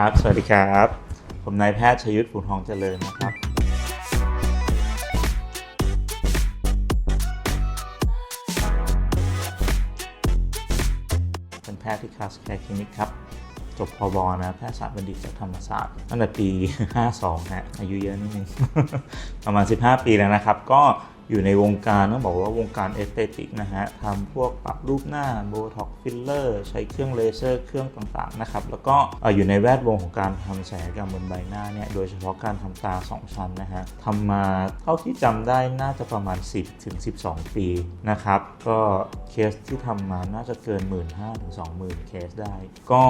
ครับ สวัสดีครับ ผมนายแพทย์ชยุทธภูนทองเจริญนะครับ เป็นแพทย์ที่คลาสแคร์คลินิกครับ จบพอบนะ แพทยศาสตร์บัณฑิตจากธรรมศาสตร์ตั้งแต่ปี 52ฮะอายุเยอะนิดนึง ประมาณ 15 ปีแล้วนะครับ ก็ อยู่ในวงการต้องบอกว่าวงการเอสเตติกนะฮะทำพวกปรับรูปหน้าโบท็อกฟิลเลอร์ใช้เครื่องเลเซอร์เครื่องต่างๆนะครับแล้วก็อยู่ในแวดวงของการทำศัลยกรรมบนใบหน้าเนี่ยโดยเฉพาะการทำตา 2 ชั้นนะฮะทำมาเท่าที่จำได้น่าจะประมาณ 10ถึง12 ปีนะครับก็เคสที่ทำมาน่าจะเกิน 1 5 0 0 0ถึง20,000เคสได้ ก็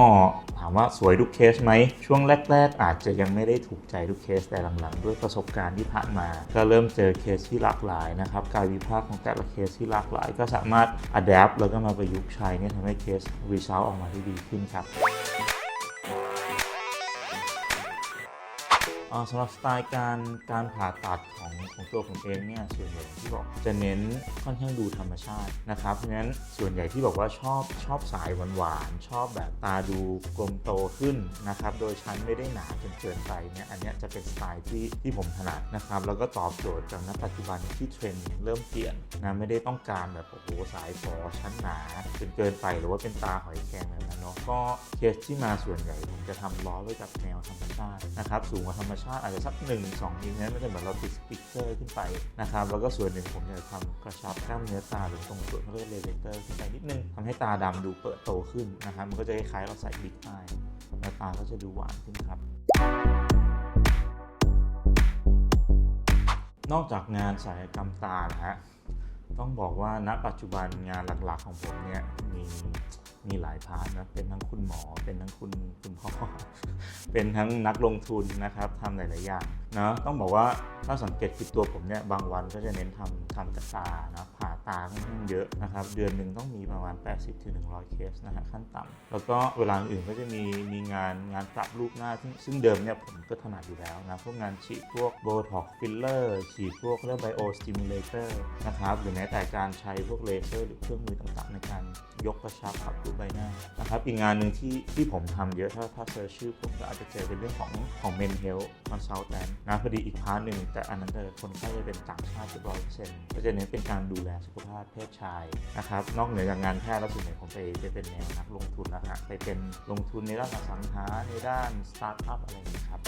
ถามว่าสวยทุกเคสไหมช่วงแรก ๆ อาจจะยังไม่ได้ถูกใจทุกเคสแต่หลังๆ ด้วยประสบการณ์ที่ผ่านมา ก็เริ่มเจอเคสที่หลากหลายนะครับการวิพากษ์ของแต่ละเคสที่หลากหลาย ก็สามารถอัดแอปแล้วก็มาประยุกต์ใช้เนี่ยทำให้เคสรีซอลออกมาได้ดีขึ้นครับ สำหรับสไตล์การการผ่าตัดของของตัวผมเองเนี่ยส่วนใหญ่ที่บอกจะเน้นค่อนข้างดูธรรมชาตินะครับเพราะฉะนั้นส่วนใหญ่ที่บอกว่าชอบชอบสายหวานๆชอบแบบตาดูกลมโตขึ้นนะครับโดยชั้นไม่ได้หนาจนเกินไปเนี่ยอันนี้จะเป็นสไตล์ที่ที่ผมถนัดนะครับแล้วก็ตอบโจทย์กับณปัจจุบันที่เทรนด์เริ่มเปลี่ยนนะไม่ได้ต้องการแบบโอ้โหสายฝอชั้นหนาจนเกินไปหรือว่าเป็นตาหอยแครงอะไรแบบนั้นเนาะก็เคสที่มาส่วนใหญ่ผมจะทำล้อไว้กับแนวธรรมชาตินะครับสูงกว่าธรรมชาติอาจจะสัก 1 2มิลนั้นไม่ใช่เหมือนเราติดสติ๊กเกอร์ขึ้นไปนะครับ แล้วก็ส่วนหนึ่งผมจะทำกระชับกล้ามเนื้อตาหรือตรงส่วนเขาเรียกเลเวเตอร์ขึ้นไปนิดนึงทำให้ตาดำดูเปิดโตขึ้นนะครับมันก็จะคล้ายๆเราใส่บิ๊กอายแล้วตาก็จะดูหวานขึ้นครับนอกจากงานศัลยกรรมตานะฮะ ต้องบอกว่าณปัจจุบันงานหลักๆของผมเนี่ยมีมีหลายพาร์ทนะ เป็นทั้งคุณหมอ เป็นทั้งคุณคุณพ่อ เป็นทั้งนักลงทุนนะครับทำหลาย ๆ อย่างเนาะต้องบอกว่าถ้าสังเกตคือตัวผมเนี่ยบางวันก็จะเน้นทำทำกระตานะ ตาค่อนข้างเยอะนะครับ เดือนหนึ่งต้องมีประมาณ 80ถึง100 เคสนะฮะขั้นต่ำแล้วก็เวลาอื่นก็จะมีมีงานงานปรับรูปหน้า ซึ่งซึ่งเดิมเนี่ยผมก็ถนัดอยู่แล้วนะ พวกงานฉีดพวกโบท็อกฟิลเลอร์ฉีดพวกเรียกไบโอสติมูลเลเตอร์นะครับหรือแม้แต่การใช้พวกเลเซอร์หรือเครื่องมือต่างๆ ในการยกกระชับปรับรูปใบหน้านะครับอีกงานหนึ่งที่ที่ผมทำเยอะถ้าถ้าเซิร์ชชื่อผมก็อาจจะเจอเป็นเรื่องของของ Men Health Consultant นะพอดีอีกพาร์ทหนึ่งแต่อันนั้นจะคนไข้จะเป็นต่างชาติร้อยเปอร์เซ็นต์ก็จะเน้นเป็นการดูแลสุขภาพเพศชายนะครับนอกเหนือจากงานแพทย์แล้วส่วนใหญ่ผมไปไปเป็นแนวนักลงทุนนะฮะไปเป็นลงทุนในด้านอสังหาในด้านสตาร์ทอัพอะไรอย่างนี้ยครับ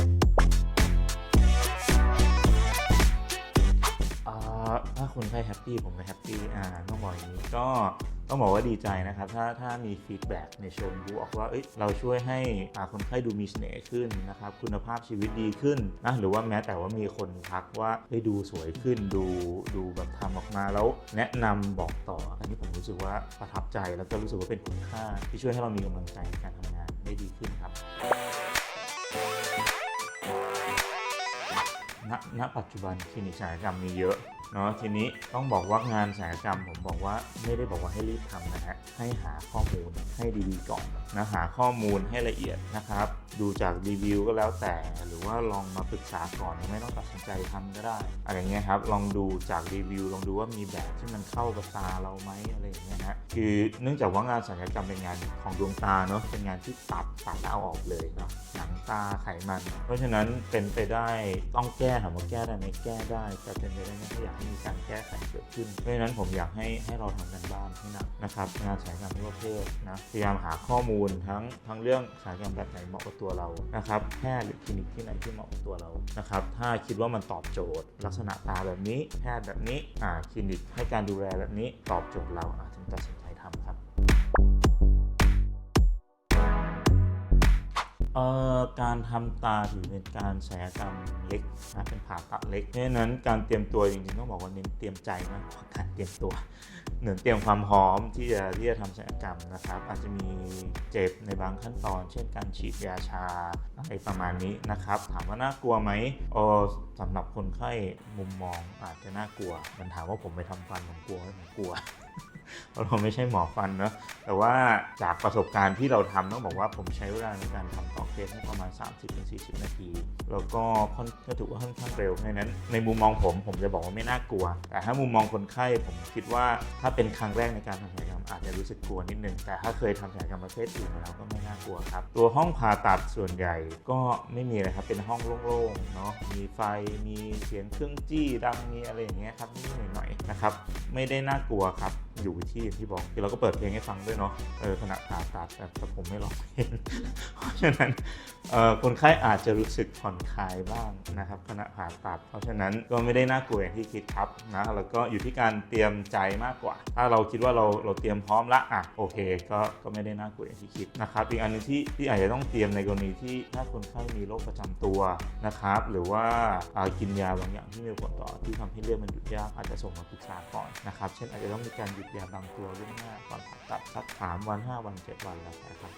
ถ้าคนไข้แฮปปี้ผมก็แฮปปี้อ่าต้องบอกอย่างนี้ก็ต้องบอกว่าดีใจนะครับ ถ้าถ้ามีฟีดแบ็กในเชิงบวกว่าเอ้ยเราช่วยให้คนไข้ดูมีเสน่ห์ขึ้นนะครับ คุณภาพชีวิตดีขึ้นนะหรือว่าแม้แต่ว่ามีคนทักว่าเฮ้ดูสวยขึ้นดูดูแบบทำออกมาแล้วแนะนำบอกต่อ อันนี้ผมรู้สึกว่าประทับใจแล้วก็รู้สึกว่าเป็นคุณค่า ที่ช่วยให้เรามีกำลังใจในการทำงานได้ดีขึ้นครับ ณณปัจจุบันคลินิกศัลยกรรมมีเยอะเนาะทีนี้ต้องบอกว่างานศัลยกรรมผมบอกว่าไม่ได้บอกว่าให้รีบทำนะฮะให้หาข้อมูลให้ดีๆก่อนนะหาข้อมูลให้ละเอียดนะครับ ดูจากรีวิวก็แล้วแต่ หรือว่าลองมาปรึกษาก่อนยังไม่ต้องตัดสินใจทำก็ได้อะไรเงี้ยครับลองดูจากรีวิวลองดูว่ามีแบบที่มันเข้ากับตาเราไหมอะไรอย่างเงี้ยฮะคือเนื่องจากว่างานศัลยกรรมเป็นงานของดวงตาเนาะเป็นงานที่ตัดตัดแล้วเอาออกเลยเนาะหนังตาไขมัน เพราะฉะนั้นเป็นไปได้ต้องแก้ถามว่าแก้ได้ไหมแก้ได้แต่เป็นไปได้ไมก็อยากให้มีการแก้ไขเกิดขึ้น เพราะฉะนั้นผมอยากให้ให้เราทำกันบ้านให้หนักนะครับงานศัลยกรรมทุกประเภทนะพยายามหาข้อมูลทั้งทั้งเรื่องศัลยกรรมแบบไหนเหมาะกับตัวเรานะครับแพทย์หรือคลินิกที่ไหนที่เหมาะกับตัวเรานะครับถ้าคิดว่ามันตอบโจทย์ ลักษณะตาแบบนี้ แพทย์แบบนี้อ่าคลินิกให้การดูแลแบบนี้ตอบโจทย์เราอาจถึงตัดสินใจ เอ่อการทำตาถือเป็นการศัลยกรรมเล็กนะเป็นผ่าตัดเล็กเพราะฉะนั้นการเตรียมตัวจริงๆต้องบอกว่าเน้นเตรียมใจมากกว่าการเตรียมตัวเหมือนเตรียมความพร้อมที่จะที่จะทำศัลยกรรมนะครับ อาจจะมีเจ็บในบางขั้นตอน เช่นการฉีดยาชาอะไรประมาณนี้นะครับ ถามว่าน่ากลัวไหมโอ้สำหรับคนไข้มุมมองอาจจะน่ากลัว มันถามว่าผมไปทำฟันผมกลัวไมผมกลัวเพราะเราไม่ใช่หมอฟันเนอะแต่ว่าจากประสบการณ์ที่เราทำต้องบอกว่าผมใช้เวลาในการทำ ต่อเคสให้ประมาณ 30-40 นาที แล้วก็ค่อนก็ถือว่าค่อนข้างเร็วเพราะฉะนั้นในมุมมองผมผมจะบอกว่าไม่น่ากลัว แต่ถ้ามุมมองคนไข้ผมคิดว่าถ้าเป็นครั้งแรกในการทำศัลยกรรมอาจจะรู้สึกกลัวนิดนึง แต่ถ้าเคยทำศัลยกรรมประเภทอื่นมาแล้วก็ไม่น่ากลัวครับ ตัวห้องผ่าตัดส่วนใหญ่ก็ไม่มีอะไรครับเป็นห้องโล่งๆเนาะมีไฟมีเสียงเครื่องจี้ดังมีอะไรอย่างเงี้ยครับนิดหน่อยๆนะครับไม่ได้น่ากลัวครับ อยู่ที่ที่บอกคือเราก็เปิดเพลงให้ฟังด้วยเนาะเออขณะผ่าตัดแต่ผมไม่ร้องเพลงเพราะฉะนั้นเออคนไข้อาจจะรู้สึกผ่อนคลายบ้างนะครับขณะผ่าตัด เพราะฉะนั้นก็ไม่ได้น่ากลัวอย่างที่คิดครับนะแล้วก็อยู่ที่การเตรียมใจมากกว่า ถ้าเราคิดว่าเราเราเตรียมพร้อมละอะโอเคก็ก็ไม่ได้น่ากลัวอย่างที่คิดนะครับอีกอันหนึงที่ที่อาจจะต้องเตรียมในกรณีที่ถ้าคนไข้มีโรคประจำตัวนะครับหรือว่าอากินยาบางอย่างที่มีผลต่อที่ทำให้เลือดมันหยุดยากอาจจะส่งมาปรึกษาก่อนนะครับเช่นอาจจะต้องมีการหยุดยาบางตัวล่วงหน้าก่อนผ่าตัดสักสามวันห้าวันเจ็ดวันแล้วนะครับ